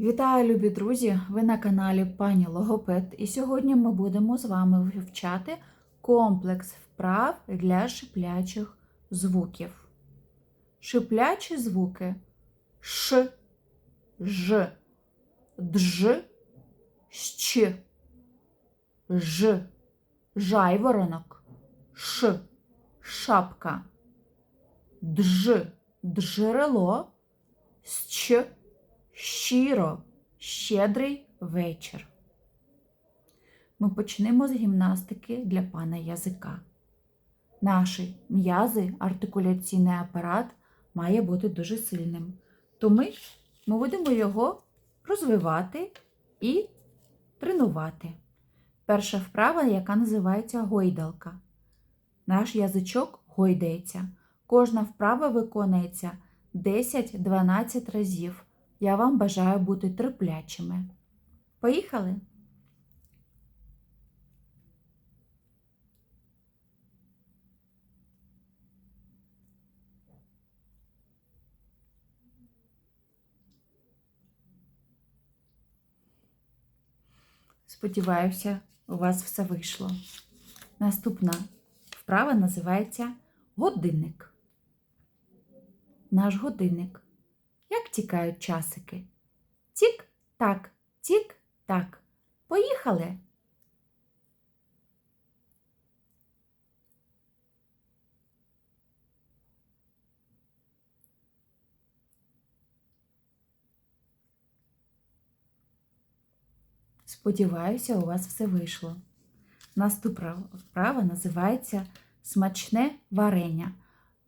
Вітаю, любі друзі! Ви на каналі Пані Логопед, і сьогодні ми будемо з вами вивчати комплекс вправ для шиплячих звуків. Шиплячі звуки. Ш, Ж, Дж, Щ, Ж, жайворонок, Ш, шапка, Дж, джерело, Щ, щиро, щедрий вечір. Ми почнемо з гімнастики для пана язика. Наші м'язи, артикуляційний апарат має бути дуже сильним. Тому ми будемо його розвивати і тренувати. Перша вправа, яка називається гойдалка. Наш язичок гойдається. Кожна вправа виконується 10-12 разів. Я вам бажаю бути терплячими. Поїхали? Сподіваюся, у вас все вийшло. Наступна вправа називається годинник. Наш годинник. Як тікають часики? Тік-так, тік-так. Поїхали. Сподіваюся, у вас все вийшло. Наступна вправа називається смачне варення.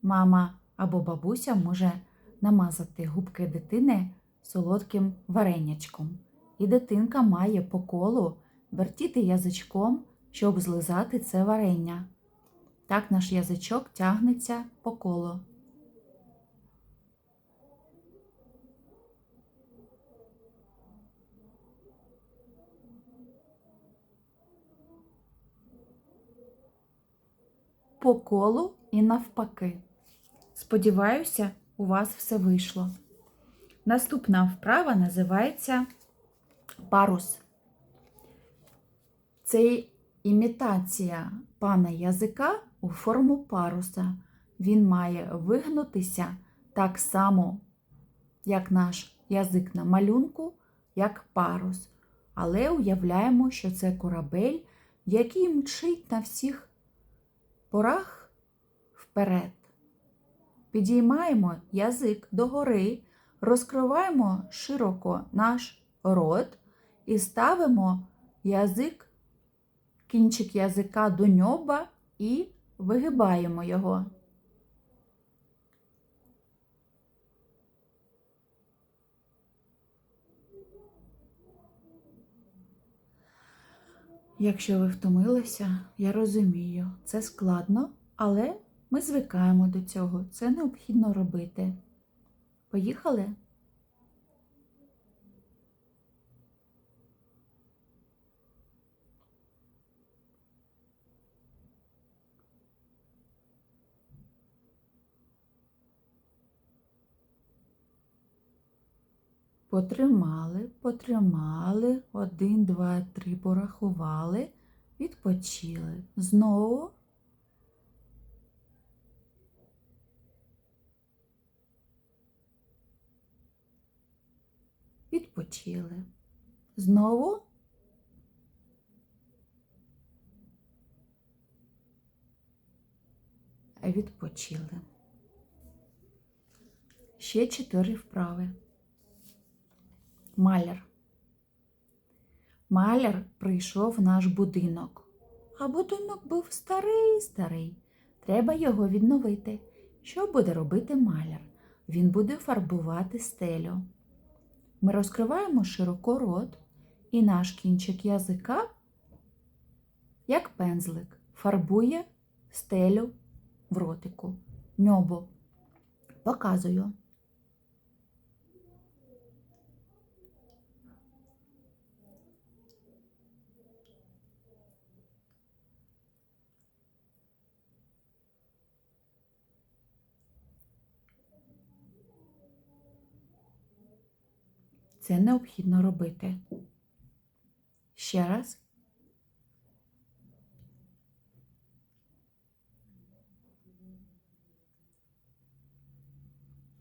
Мама або бабуся може намазати губки дитини солодким варенячком. І дитинка має по колу вертіти язичком, щоб злизати це варення. Так наш язичок тягнеться по колу. По колу і навпаки. Сподіваюся, у вас все вийшло. Наступна вправа називається парус. Це імітація пана язика у форму паруса. Він має вигнутися так само, як наш язик на малюнку, як парус. Але уявляємо, що це корабель, який мчить на всіх порах вперед. Підіймаємо язик догори, розкриваємо широко наш рот і ставимо язик, кінчик язика до ньоба і вигибаємо його. Якщо ви втомилися, я розумію, це складно, але ми звикаємо до цього. Це необхідно робити. Поїхали? Потримали, потримали, один, два, три, порахували, відпочили. Знову. Відпочили. Знову. Відпочили. Ще чотири вправи. Маляр. Маляр прийшов в наш будинок. А будинок був старий старий. Треба його відновити. Що буде робити маляр? Він буде фарбувати стелю. Ми розкриваємо широко рот, і наш кінчик язика, як пензлик, фарбує стелю в ротику. Ньобо. Показую. Це необхідно робити. Ще раз.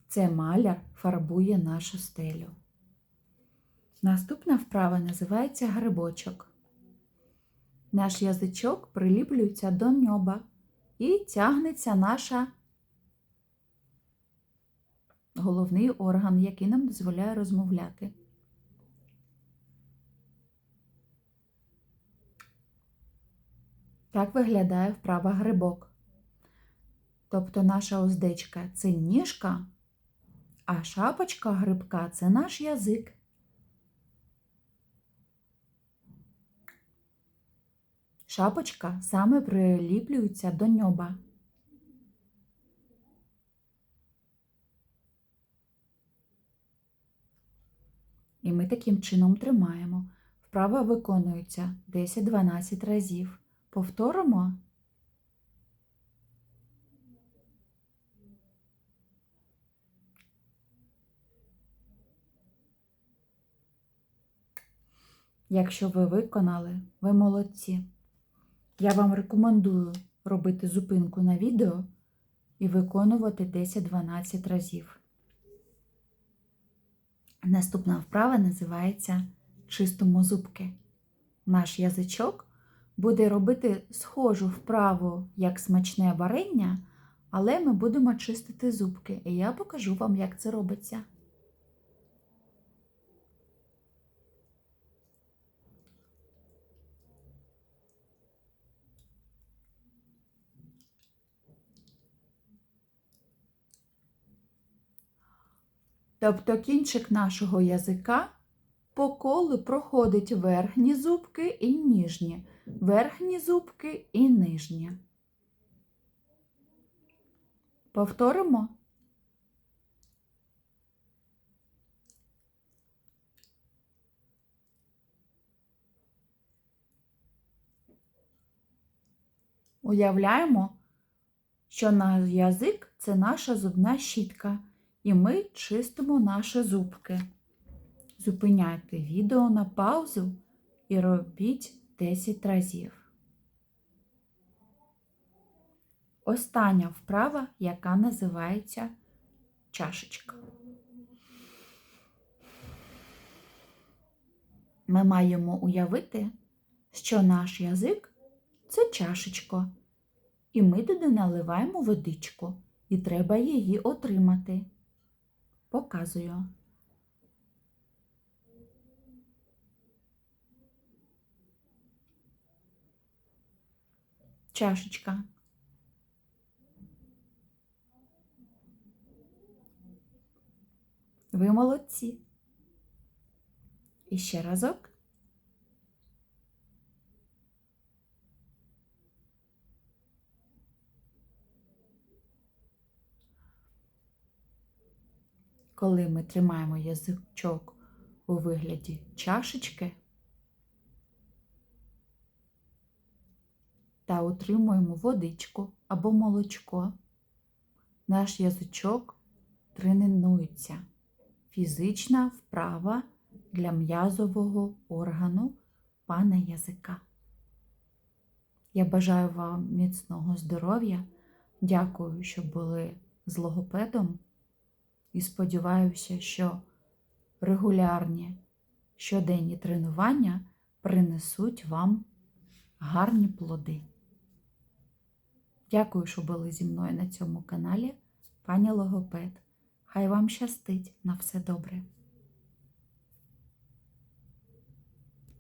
Це маляр фарбує нашу стелю. Наступна вправа називається грибочок. Наш язичок приліплюється до ньоба і тягнеться наша головний орган, який нам дозволяє розмовляти. Так виглядає вправа грибок. Тобто наша уздечка це ніжка, а шапочка грибка це наш язик. Шапочка саме приліплюється до ньоба. І ми таким чином тримаємо. Вправа виконується 10-12 разів. Повторимо. Якщо ви виконали, ви молодці. Я вам рекомендую робити зупинку на відео і виконувати 10-12 разів. Наступна вправа називається чистимо зубки. Наш язичок буде робити схожу вправу, як смачне варення, але ми будемо чистити зубки, і я покажу вам, як це робиться. Тобто кінчик нашого язика по колу проходить верхні зубки і ніжні, верхні зубки і нижні. Повторимо. Уявляємо, що наш язик це наша зубна щітка, і ми чистимо наші зубки. Зупиняйте відео на паузу і робіть 10 разів. Остання вправа, яка називається чашечка. Ми маємо уявити, що наш язик це чашечко, і ми туди наливаємо водичку, і треба її отримати. Показую. Чашечка. Ви молодці. І ще разок. Коли ми тримаємо язичок у вигляді чашечки та утримуємо водичку або молочко, наш язичок тренується. Фізична вправа для м'язового органу пана язика. Я бажаю вам міцного здоров'я. Дякую, що були з логопедом. І сподіваюся, що регулярні щоденні тренування принесуть вам гарні плоди. Дякую, що були зі мною на цьому каналі, пані Логопед. Хай вам щастить на все добре.